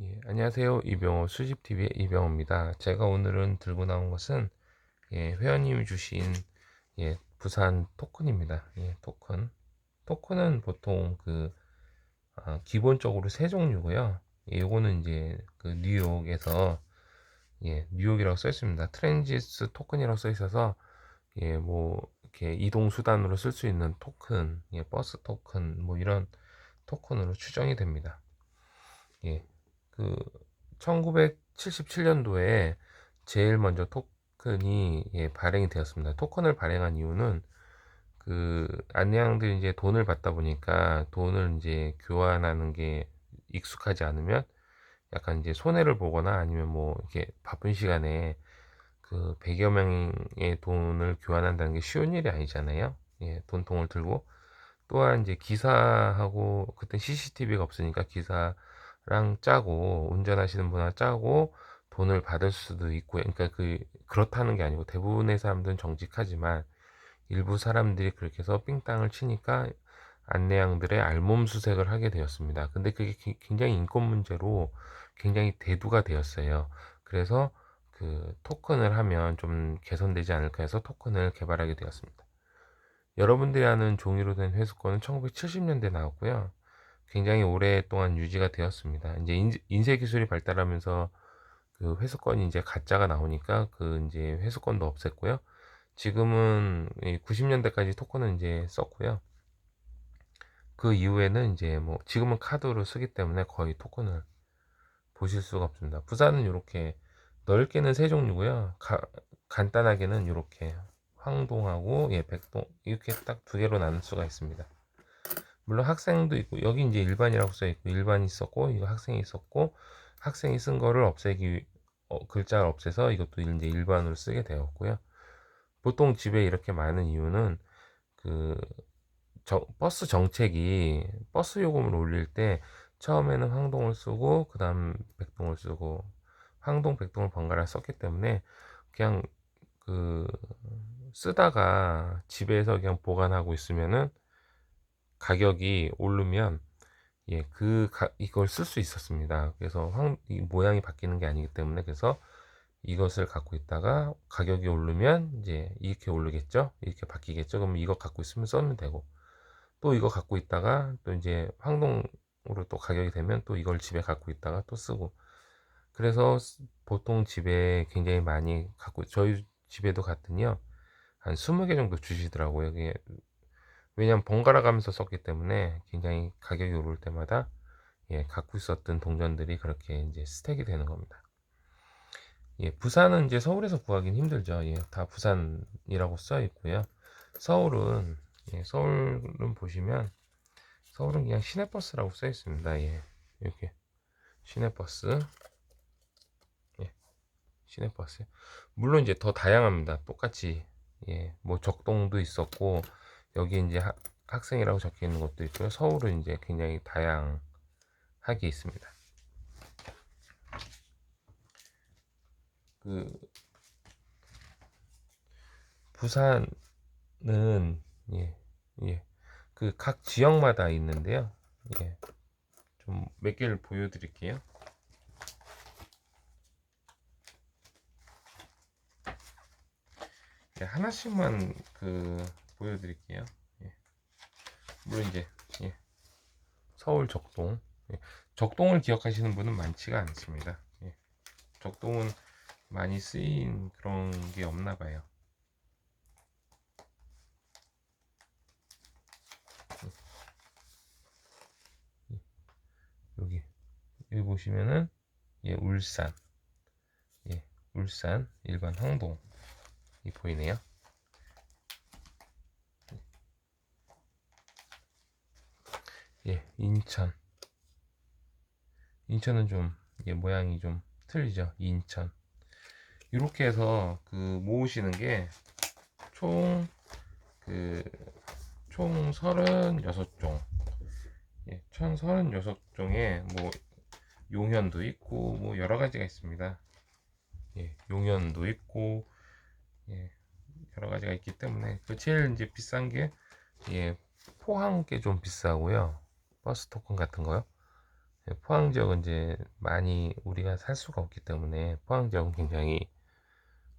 예, 안녕하세요. 이병호 수집TV의 이병호입니다. 제가 오늘은 들고 나온 것은 예, 회원님이 주신 예, 부산 토큰입니다. 예, 토큰. 토큰은 보통 그 아, 기본적으로 세 종류고요. 예, 요거는 이제 그 뉴욕에서 예, 뉴욕이라고 써 있습니다. 트랜지스 토큰이라고 써 있어서 예, 뭐 이렇게 이동 수단으로 쓸 수 있는 토큰, 예, 버스 토큰 뭐 이런 토큰으로 추정이 됩니다. 예, 그 1977년도에 제일 먼저 토큰이 예, 발행이 되었습니다. 토큰을 발행한 이유는 그 안내양들이 이제 돈을 받다 보니까 돈을 이제 교환하는 게 익숙하지 않으면 약간 이제 손해를 보거나 아니면 뭐 이렇게 바쁜 시간에 그 100여 명의 돈을 교환한다는 게 쉬운 일이 아니잖아요. 예, 돈통을 들고 또한 이제 기사하고 그때 CCTV가 없으니까 기사 랑 짜고 운전하시는 분과 짜고 돈을 받을 수도 있고 그러니까 그 그렇다는 게 아니고 대부분의 사람들은 정직하지만 일부 사람들이 그렇게 해서 삥땅을 치니까 안내양들의 알몸 수색을 하게 되었습니다. 근데 그게 굉장히 인권 문제로 굉장히 대두가 되었어요. 그래서 그 토큰을 하면 좀 개선되지 않을까 해서 토큰을 개발하게 되었습니다. 여러분들이 아는 종이로 된 회수권은 1970년대 나왔고요. 굉장히 오랫동안 유지가 되었습니다. 이제 인쇄 기술이 발달하면서 그 회수권이 이제 가짜가 나오니까 그 이제 회수권도 없앴고요. 지금은 90년대까지 토큰은 이제 썼고요. 그 이후에는 이제 뭐 지금은 카드로 쓰기 때문에 거의 토큰을 보실 수가 없습니다. 부산은 이렇게 넓게는 세 종류고요. 가, 간단하게는 이렇게 황동하고 예 백동 이렇게 딱 두 개로 나눌 수가 있습니다. 물론 학생도 있고 여기 이제 일반이라고 써 있고 일반이 있었고 이거 학생이 있었고 학생이 쓴 거를 없애기 어, 글자를 없애서 이것도 이제 일반으로 쓰게 되었고요. 보통 집에 이렇게 많은 이유는 그 저, 버스 정책이 버스 요금을 올릴 때 처음에는 황동을 쓰고 그 다음 백동을 쓰고 황동 백동을 번갈아 썼기 때문에 그냥 그 쓰다가 집에서 그냥 보관하고 있으면은 가격이 오르면 예, 그 가, 이걸 쓸 수 있었습니다. 그래서 황, 이 모양이 바뀌는 게 아니기 때문에 그래서 이것을 갖고 있다가 가격이 오르면 이제 이렇게 오르겠죠. 이렇게 바뀌겠죠. 그럼 이거 갖고 있으면 써면 되고 또 이거 갖고 있다가 또 이제 황동으로 또 가격이 되면 또 이걸 집에 갖고 있다가 또 쓰고 그래서 보통 집에 굉장히 많이 갖고 저희 집에도 갔더니요 한 20개 정도 주시더라고요. 왜냐면 번갈아 가면서 썼기 때문에 굉장히 가격이 오를 때마다 예, 갖고 있었던 동전들이 그렇게 이제 스택이 되는 겁니다. 예, 부산은 이제 서울에서 구하기는 힘들죠. 예, 다 부산이라고 써 있고요. 서울은 예, 서울은 보시면 서울은 그냥 시내버스라고 써 있습니다. 예, 이렇게 시내버스. 예, 시내버스. 물론 이제 더 다양합니다. 똑같이 예, 뭐 적동도 있었고 여기 이제 하, 학생이라고 적혀 있는 것도 있고요. 서울은 이제 굉장히 다양하게 있습니다. 그 부산은 예, 예. 그 각 지역마다 있는데요. 예. 좀 몇 개를 보여 드릴게요. 예, 하나씩만 그 보여드릴게요. 예. 물론 이제 예. 서울 적동 예. 적동을 기억하시는 분은 많지가 않습니다. 예. 적동은 많이 쓰인 그런 게 없나 봐요. 예. 여기 여기 보시면은 예 울산 예 울산 일반 항동이 보이네요. 예, 인천. 인천은 좀, 예, 모양이 좀 틀리죠. 인천. 이렇게 해서 그 모으시는 게 총, 그, 총 36종. 예, 총 36종에 뭐, 용현도 있고, 뭐, 여러 가지가 있습니다. 예, 용현도 있고, 예, 여러 가지가 있기 때문에, 그 제일 이제 비싼 게, 예, 포항 게 좀 비싸고요. 버스 토큰 같은 거요. 예, 포항 지역은 이제 많이 우리가 살 수가 없기 때문에 포항 지역은 굉장히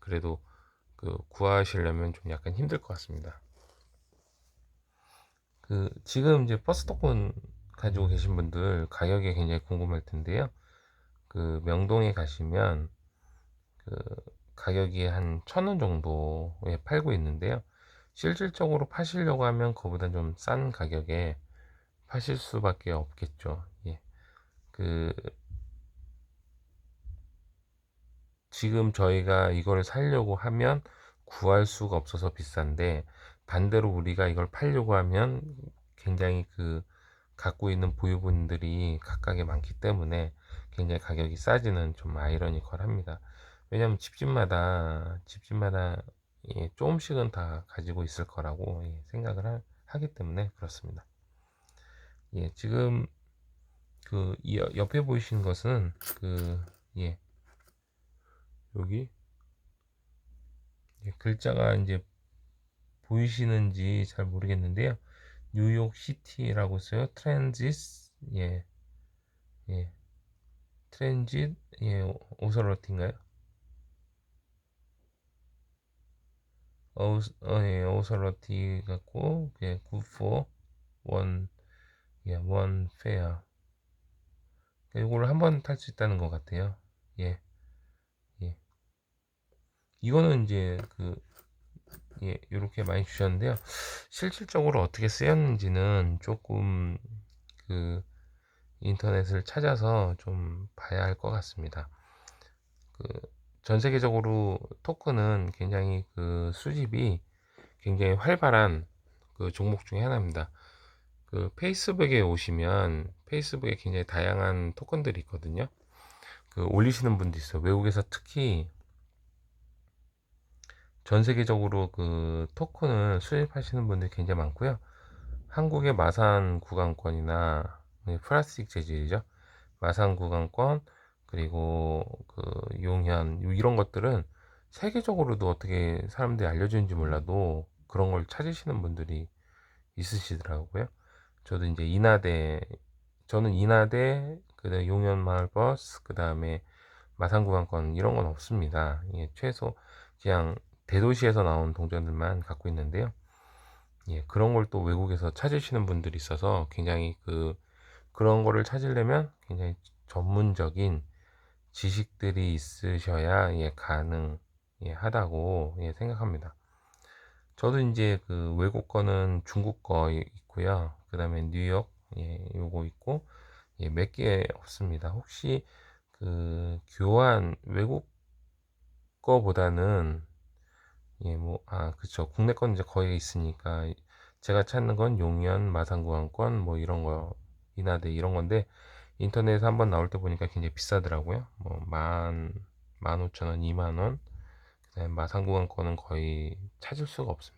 그래도 그 구하시려면 좀 약간 힘들 것 같습니다. 그 지금 이제 버스 토큰 가지고 계신 분들 가격이 굉장히 궁금할 텐데요. 그 명동에 가시면 그 가격이 한 천 원 정도에 팔고 있는데요. 실질적으로 파시려고 하면 그보다 좀 싼 가격에 파실 수밖에 없겠죠. 예. 그 지금 저희가 이걸 살려고 하면 구할 수가 없어서 비싼데 반대로 우리가 이걸 팔려고 하면 굉장히 그 갖고 있는 보유분들이 각각에 많기 때문에 굉장히 가격이 싸지는 좀 아이러니컬합니다. 왜냐하면 집집마다 집집마다 예, 조금씩은 다 가지고 있을 거라고 예, 생각을 하, 하기 때문에 그렇습니다. 예, 지금 그 이- 옆에 보이시는 것은 그 예, 여기 예, 글자가 이제 보이시는지 잘 모르겠는데요. 뉴욕 시티라고 써요. 트랜지스 예, 예, 트랜짓 예, 오서러티인가요? 어, 어, 예, 오서러티 같고 예, 굿포 원, 예, 원 페어. 이거를 한번 탈 수 있다는 것 같아요. 예, 예. 이거는 이제 그 예, 이렇게 많이 주셨는데요. 실질적으로 어떻게 쓰였는지는 조금 그 인터넷을 찾아서 좀 봐야 할 것 같습니다. 그 전 세계적으로 토큰은 굉장히 그 수집이 굉장히 활발한 그 종목 중에 하나입니다. 그 페이스북에 오시면 페이스북에 굉장히 다양한 토큰들이 있거든요. 그 올리시는 분도 있어요. 외국에서 특히 전 세계적으로 그 토큰을 수입하시는 분들이 굉장히 많고요. 한국의 마산 구간권이나 네, 플라스틱 재질이죠. 마산 구간권 그리고 그 용현 이런 것들은 세계적으로도 어떻게 사람들이 알려주는지 몰라도 그런 걸 찾으시는 분들이 있으시더라고요. 저도 이제 인하대 저는 인하대 그다음에 용현 마을버스 그다음에 마산 구간권 이런 건 없습니다. 예, 최소 그냥 대도시에서 나온 동전들만 갖고 있는데요. 예, 그런 걸 또 외국에서 찾으시는 분들이 있어서 굉장히 그 그런 거를 찾으려면 굉장히 전문적인 지식들이 있으셔야 예, 가능 예, 하다고 예, 생각합니다. 저도 이제 그 외국 거는 중국 거 있고요. 그 다음에 뉴욕 예, 요거 있고 예, 몇 개 없습니다. 혹시 그 교환 외국 거보다는 예, 뭐, 아, 그쵸. 국내 건 이제 거의 있으니까 제가 찾는 건 용연, 마산구항권 뭐 이런 거, 인하대 이런 건데 인터넷에 한번 나올 때 보니까 굉장히 비싸더라고요. 뭐, 만, 만 오천 원, 이만 원. 그 다음에 마산구항권은 거의 찾을 수가 없습니다.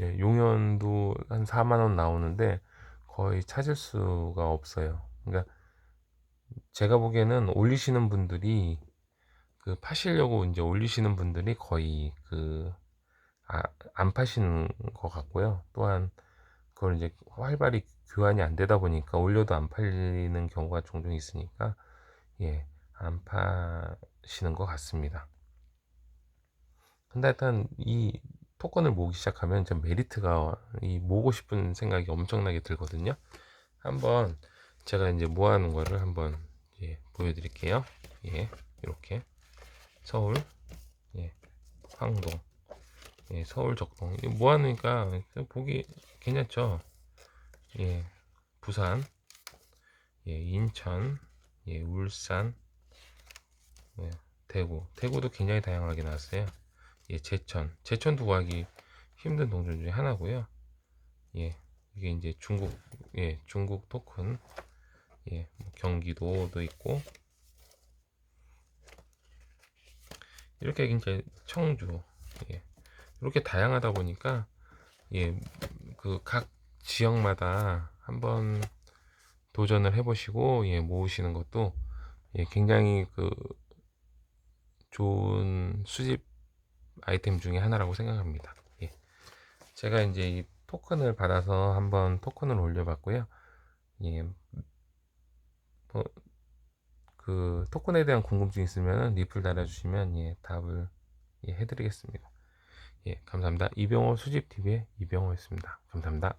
예, 용연도 한 4만 원 나오는데 거의 찾을 수가 없어요. 그러니까 제가 보기에는 올리시는 분들이 그 파시려고 이제 올리시는 분들이 거의 그, 아, 안 파시는 것 같고요. 또한 그걸 이제 활발히 교환이 안 되다 보니까 올려도 안 팔리는 경우가 종종 있으니까, 예, 안 파시는 것 같습니다. 근데 일단 이 토큰을 모으기 시작하면 좀 메리트가 이 모으고 싶은 생각이 엄청나게 들거든요. 한번 제가 이제 모아놓은 거를 한번 예, 보여드릴게요. 예, 이렇게. 서울, 예, 황동, 예, 서울 적동. 모아놓으니까 보기 괜찮죠? 예, 부산, 예, 인천, 예, 울산, 예, 대구. 대구도 굉장히 다양하게 나왔어요. 예, 제천. 제천도 구하기 힘든 동전 중에 하나고요. 예, 이게 이제 중국, 예, 중국 토큰, 예, 뭐 경기도도 있고, 이렇게 이제 청주 예. 이렇게 다양하다 보니까 예, 그 각 지역마다 한번 도전을 해보시고 예, 모으시는 것도 예, 굉장히 그 좋은 수집 아이템 중에 하나라고 생각합니다. 예. 제가 이제 이 토큰을 받아서 한번 토큰을 올려봤고요. 예, 뭐, 그 토큰에 대한 궁금증 있으면 리플 달아주시면 예, 답을 예, 해드리겠습니다. 예, 감사합니다. 이병호 수집TV의 이병호였습니다. 감사합니다.